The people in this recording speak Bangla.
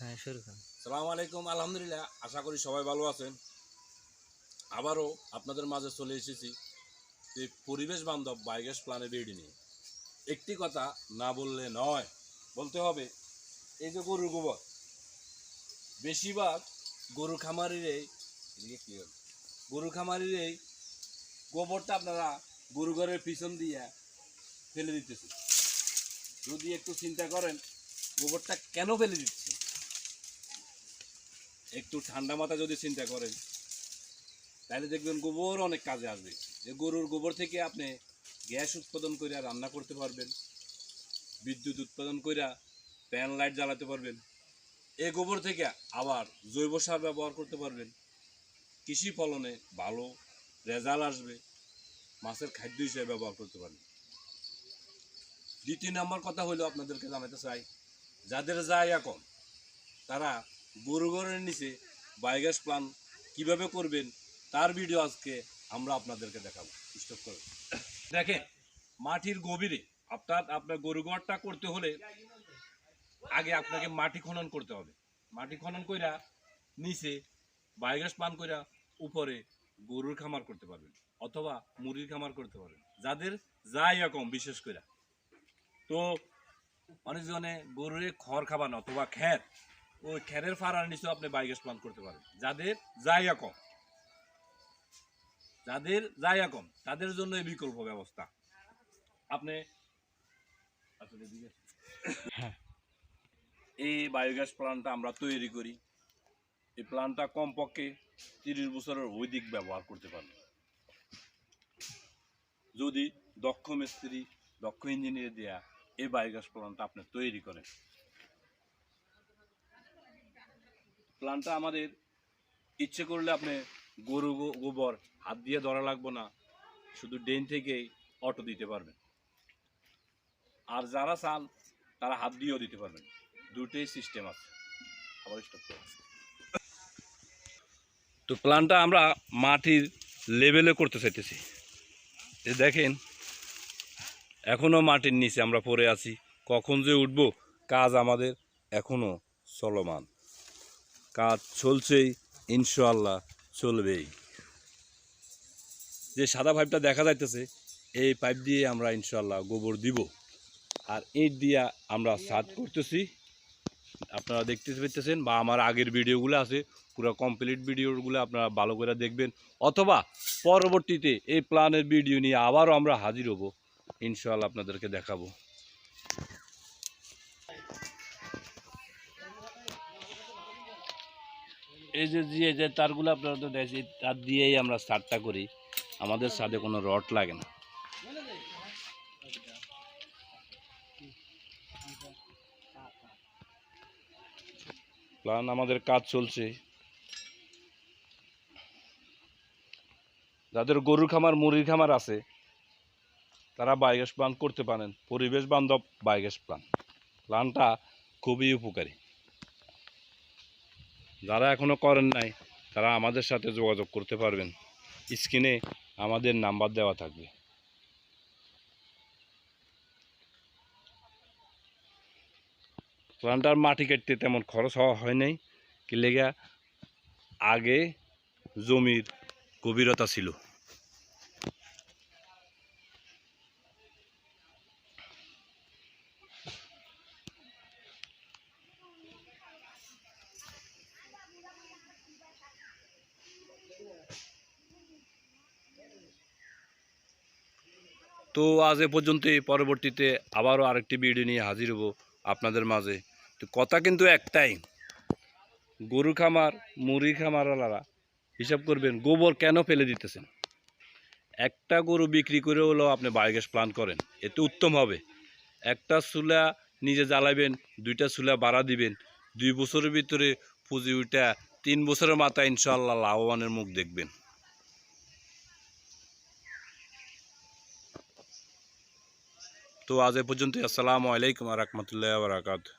হ্যাঁ সালাম আলাইকুম, আলহামদুলিল্লাহ, আশা করি সবাই ভালো আছেন। আবারও আপনাদের মাঝে চলে এসেছি যে পরিবেশ বান্ধব বায়োগ্যাস প্ল্যানের বেডি নিয়ে। একটি কথা না বললে নয়, বলতে হবে, এই যে গরুর গোবর, বেশিরভাগ গরু খামারির এই কি হলো? গরু খামারির এই গোবরটা আপনারা গরু ঘরের পিছন দিয়ে ফেলে দিতেছে যদি একটু চিন্তা করেন, গোবরটা কেন ফেলে দিচ্ছে একটু ঠান্ডা মাথা যদি চিন্তা করেন, তাহলে দেখবেন গোবর অনেক কাজে আসবে। যে গরুর গোবর থেকে আপনি গ্যাস উৎপাদন করে রান্না করতে পারবেন, বিদ্যুৎ উৎপাদন করে প্যান লাইট জ্বালাতে পারবেন, এ গোবর থেকে আবার জৈব সার ব্যবহার করতে পারবেন। কৃষি ফলনে ভালো রেজাল্ট আসবে, মাছের খাদ্য হিসেবে ব্যবহার করতে পারবেন। দ্বিতীয় নম্বর কথা হলো আপনাদেরকে জানাতে চাই, যাদের যায় এখন তারা গরু ঘরের নিচে বায়োগ্যাস প্লান কীভাবে করবেন, তার ভিডিও আজকে আমরা আপনাদেরকে দেখাবো। স্টপ করে। দেখেন, মাটির গভীরে আপনার গরু ঘরটা করতে হলে আগে আপনাকে মাটি খনন করতে হবে। মাটি খনন কইরা নিচে বায়োগ্যাস প্লান কইরা উপরে গরুর খামার করতে পারবেন, অথবা মুরগির খামার করতে পারবেন, যাদের যাই রকম, বিশেষ করে তো অনেকজনে গরুরে খড় খাবানো অথবা খ্যার ওই খ্যারের ফাড়ার নিচেও আপনি বায়োগ্যাস প্লান্ট করতে পারেন। যাদের জায়গা কম। যাদের জায়গা কম তাদের জন্য এই বিকল্প ব্যবস্থা। আপনি এদিকে আসুন। এই বায়োগ্যাস প্লান্টটা আমরা তৈরি করি। এই প্লান্টটা কমপক্ষে তিরিশ বছরের অধিক ব্যবহার করতে পারবেন যদি দক্ষ মিস্ত্রি দক্ষ ইঞ্জিনিয়ার দেয়া এই বায়োগ্যাস প্লান্টটা আপনি তৈরি করেন প্লান্টটা আমাদের ইচ্ছে করলে আপনি গরু গোবর হাত দিয়ে ধরা লাগবো না। শুধু ড্রেন থেকেই অটো দিতে পারবেন। আর যারা চান তারা হাত দিয়েও দিতে পারবেন। দুটোই সিস্টেম আছে। আবার তো প্ল্যানটা আমরা মাটির লেভেলে করতে চাইতেছি। এ দেখেন এখনও মাটির নিচে আমরা পড়ে আছি। কখন যে উঠবো, কাজ আমাদের এখনও চলমান। কাজ চলছেই ইনশাল্লাহ চলবেই। যে সাদা পাইপটা দেখা যাইতেছে, এই পাইপ দিয়ে আমরা ইনশাল্লাহ গোবর দিব। আর ইট দিয়ে আমরা সাত করতেছি। আপনারা দেখতে পেতেছেন বা আমার আগের ভিডিওগুলো আছে, পুরো কমপ্লিট ভিডিওগুলো আপনারা ভালো করে দেখবেন। অথবা পরবর্তীতে এই প্ল্যানের ভিডিও নিয়ে আবারও আমরা হাজির হব। ইনশাল্লাহ আপনাদেরকে দেখাবো। এই যে যে যে তারগুলো আপনারা তো দেখছি তার দিয়েই আমরা স্টার্টটা করি। আমাদের সাথে কোনো রড লাগে না। প্ল্যান আমাদের কাজ চলছে। যাদের গরুর খামার, মুরগির খামার আছে, তারা বায়োগ্যাস প্লান্ট করতে পারেন। পরিবেশ বান্ধব বায়োগ্যাস প্লান্ট। প্লান্টটা খুবই উপকারী। যারা এখনও করেন নাই, তারা আমাদের সাথে যোগাযোগ করতে পারবেন। স্ক্রিনে আমাদের নাম্বার দেওয়া থাকবে। প্লান্টার মাটি কাটতে তেমন খরচ হওয়া হয় নাই, কি লেগা আগে জমির গভীরতা ছিল। তো আজ এ পর্যন্তই। পরবর্তীতে আবারও আরেকটি ভিডিও নিয়ে হাজির হব আপনাদের মাঝে। তো কথা কিন্তু একটাই গরু খামার মুরগি খামারওয়ালারা হিসাব করবেন গোবর কেন ফেলে দিতেছেন? একটা গরু বিক্রি করে হলেও আপনি বায়োগ্যাস প্লান করেন এতে উত্তম হবে। একটা চুলা নিজে জ্বালাবেন, দুইটা চুলা বাড়া দিবেন, দুই বছরের ভিতরে পুঁজি উঠা তিন বছরের মাথায় ইনশাল্লাহ লাভবানের মুখ দেখবেন। তো আজ এ পর্যন্ত আসসালামু আলাইকুম রহমতুল্লাহ বারাকাতু